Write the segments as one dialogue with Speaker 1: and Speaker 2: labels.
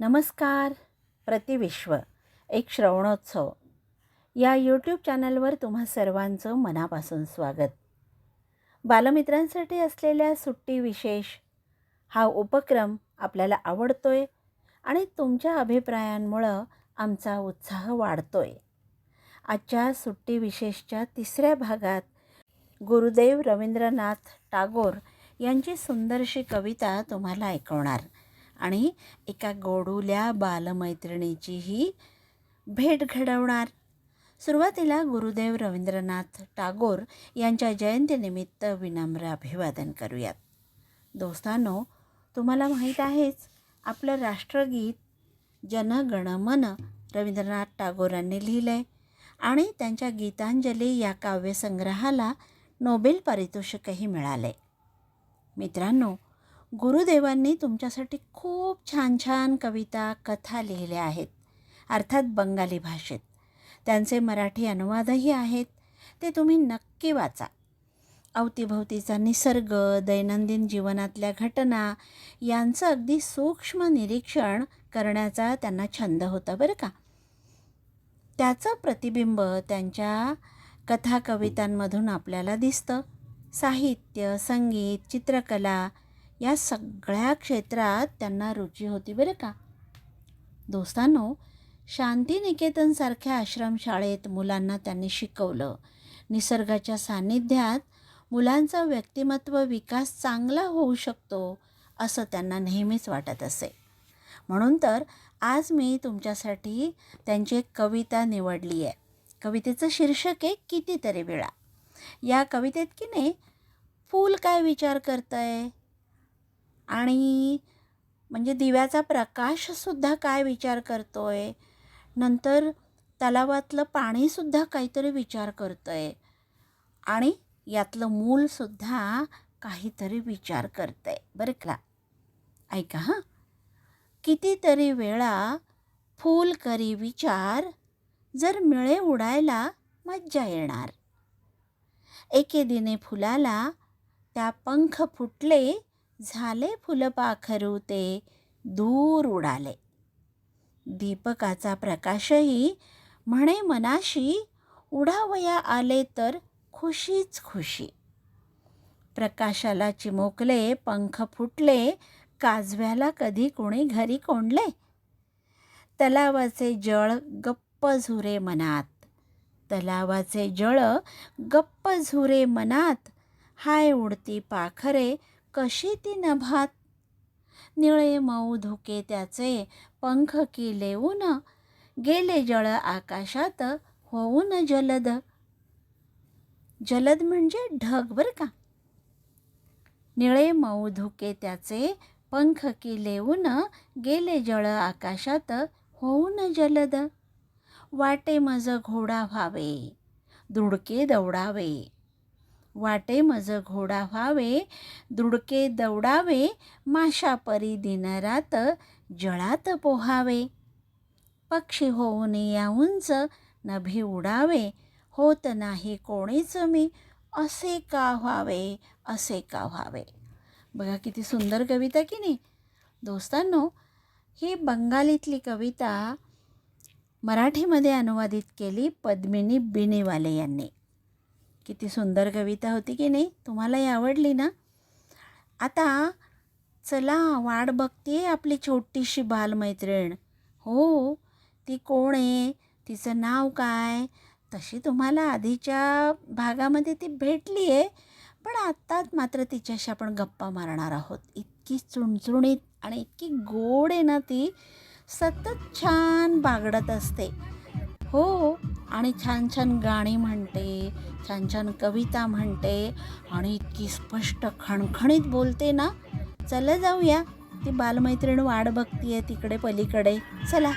Speaker 1: नमस्कार प्रतिविश्व एक श्रवणोत्सव. या यूट्यूब चॅनलवर तुम्हा सर्वांचं मनापासून स्वागत. बालमित्रांसाठी असलेल्या सुट्टी विशेष हा उपक्रम आपल्याला आवडतोय आणि तुमच्या अभिप्रायांमुळं आमचा उत्साह वाढतोय. आजच्या सुट्टी विशेषच्या तिसऱ्या भागात गुरुदेव रवींद्रनाथ टागोर यांची सुंदरशी कविता तुम्हाला ऐकवणार. आणि एका गोडूल्या बालमैत्रिणीचीही भेट घडवणार. सुरुवातीला गुरुदेव रवींद्रनाथ टागोर यांच्या जयंतीनिमित्त विनम्र अभिवादन करूयात. दोस्तांनो तुम्हाला माहीत आहेच आपलं राष्ट्रगीत जन गण मन रवींद्रनाथ टागोरांनी लिहिलं आहे आणि त्यांच्या गीतांजली या काव्यसंग्रहाला नोबेल पारितोषिकही मिळाले मित्रांनो गुरुदेवांनी तुमच्यासाठी खूप छान छान कविता कथा लिहिल्या आहेत. अर्थात बंगाली भाषेत. त्यांचे मराठी अनुवादही आहेत. ते तुम्ही नक्की वाचा. अवतीभोवतीचा निसर्ग दैनंदिन जीवनातल्या घटना यांचं अगदी सूक्ष्म निरीक्षण करण्याचा त्यांना छंद होता बरं का? त्याचं प्रतिबिंब त्यांच्या कथा कवितांमधून आपल्याला दिसतं. साहित्य संगीत चित्रकला या सगळ्या क्षेत्रात त्यांना रुची होती बरं का. दोस्तांनो शांतिनिकेतनसारख्या आश्रमशाळेत मुलांना त्यांनी शिकवलं. निसर्गाच्या सान्निध्यात मुलांचा व्यक्तिमत्व विकास चांगला होऊ शकतो असं त्यांना नेहमीच वाटत असे. म्हणून तर आज मी तुमच्यासाठी त्यांची एक कविता निवडली आहे. कवितेचं शीर्षक आहे कितीतरी वेळा. या कवितेत की नाही फूल काय विचार करतं आहे आणि म्हणजे दिव्याचा प्रकाशसुद्धा काय विचार करतो आहे नंतर तलावातलं पाणीसुद्धा काहीतरी विचार करतं आहे आणि यातलं मूलसुद्धा काहीतरी विचार करतं आहे बरं का? ऐका हां. कितीतरी वेळा फूल करी विचार जर मिळे उडायला मज्जा येणार. एके दिने फुलाला त्या पंख फुटले झाले फुलपाखरू ते दूर उडाले. दीपकाचा प्रकाशही म्हणे मनाशी उडावया आले तर खुशीच खुशी. प्रकाशाला चिमुकले पंख फुटले काजव्याला कधी कोणी घरी कोंडले? तलावाचे जळ गप्प झुरे मनात. तलावाचे जळ गप्प झुरे मनात. हाय उडती पाखरे कशी ती नभात? निळे मऊ धुके त्याचे पंख की लेऊन गेले जळ आकाशात होऊन जलद. जलद म्हणजे ढग बरं का? निळे मऊ धुके त्याचे पंख की लेऊन गेले जळ आकाशात होऊन जलद. वाटे मज घोडा व्हावे दुडके दौडावे वाटे मज घोडा व्हावे दुडके दौडावे माशा परी दिनरात जळात पोहावे. पक्षी होऊन या उंच नभी उडावे होत नाही कोणीच मी असे का व्हावे असे का व्हावे. बघा किती सुंदर कविता की नाही. दोस्तांनो ही बंगालीतली कविता मराठीमध्ये अनुवादित केली पद्मिनी बिनेवाले यांनी. किती सुंदर कविता होती की नाही तुम्हालाही आवडली ना? आता चला वाट बघते आपली छोटीशी बालमैत्रीण. हो ती कोण आहे तिचं नाव काय? तशी तुम्हाला आधीच्या भागामध्ये ती भेटली आहे पण आत्ताच मात्र तिच्याशी आपण गप्पा मारणार आहोत. इतकी चुणचुणीत आणि इतकी गोड आहे ना ती सतत छान बागडत असते. हो आणि छान छान गाणी म्हणते छान छान कविता म्हणते आणि इतकी स्पष्ट खणखणीत बोलते ना. चला जाऊया. ती बालमैत्रीण वाट बघतीये तिकडे पलीकडे. चला.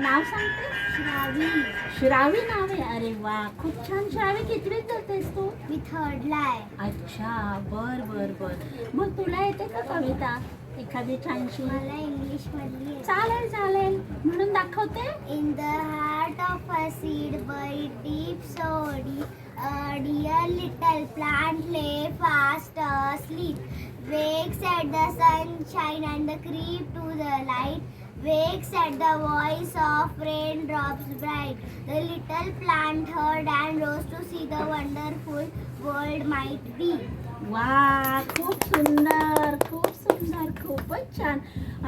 Speaker 1: नाव सांगते?
Speaker 2: श्रावी.
Speaker 1: श्रावी नाव आहे? अरे वा खूप छान श्रावी. कितवीत जातेस तू?
Speaker 2: मी थर्डला आहे.
Speaker 1: अच्छा बर बर बर. मग तुला येते का कविता? एखादी छानशी.
Speaker 2: मला इंग्लिश मधली
Speaker 1: चालेल चालेल. म्हणून दाखवते.
Speaker 2: In the heart of a seed by deep so deep dear little plant lay fast sleep wakes at the sunshine and the creep to the light wakes at the voice of raindrops bright. The little plant heard and rose to see the wonderful world might be.
Speaker 1: वा खूप सुंदर खूप सुंदर खूपच छान.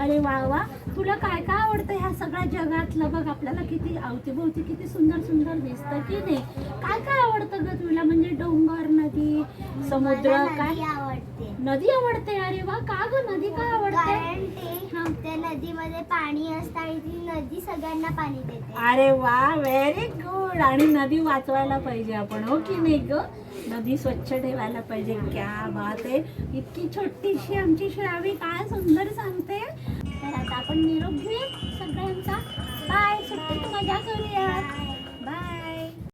Speaker 1: अरे वा वा. तुला काय काय आवडतं ह्या सगळ्या जगातलं? बघ आपल्याला किती अवतीभोवती किती सुंदर सुंदर दिसतं की नाही? काय काय आवडतं ग तुला? म्हणजे डोंगर नदी समुद्र
Speaker 2: मला
Speaker 1: काय?
Speaker 2: नदी आवडते.
Speaker 1: नदी आवडते? अरे वा का ग? नदी का आवडते?
Speaker 2: नदीमध्ये पाणी असतं आणि ती नदी सगळ्यांना पाणी देते.
Speaker 1: अरे वा व्हेरी गुड आणि नदी वाचवायला पाहिजे आपण हो की नाही ग? नदी स्वच्छ ठेवायला पाहिजे. क्या बात आहे. इतकी छोटीशी आमची श्रावी काय सुंदर सांगते. तर आता आपण निरोप घेऊया सगळ्यांचा. बाय सुट्टीत मजा करूया